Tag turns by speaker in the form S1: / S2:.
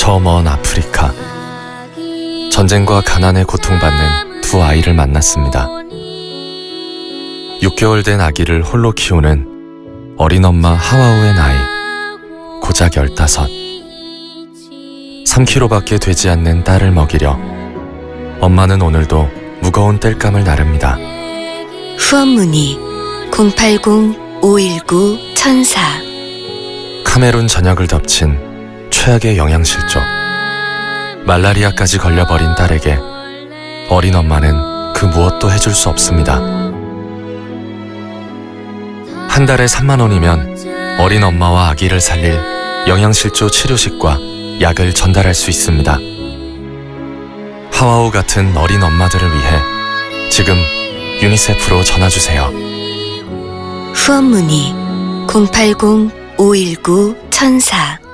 S1: 저 먼 아프리카 전쟁과 가난에 고통받는 두 아이를 만났습니다. 6개월 된 아기를 홀로 키우는 어린 엄마 하와우의 나이 고작 15. 3kg밖에 되지 않는 딸을 먹이려 엄마는 오늘도 무거운 땔감을 나릅니다.
S2: 후원 문의 080-519-1004
S1: 카메룬 전역을 덮친 최악의 영양실조. 말라리아까지 걸려버린 딸에게 어린 엄마는 그 무엇도 해줄 수 없습니다. 한 달에 3만 원이면 어린 엄마와 아기를 살릴 영양실조 치료식과 약을 전달할 수 있습니다. 하와우 같은 어린 엄마들을 위해 지금 유니세프로 전화주세요.
S2: 후원 문의 080-519-1004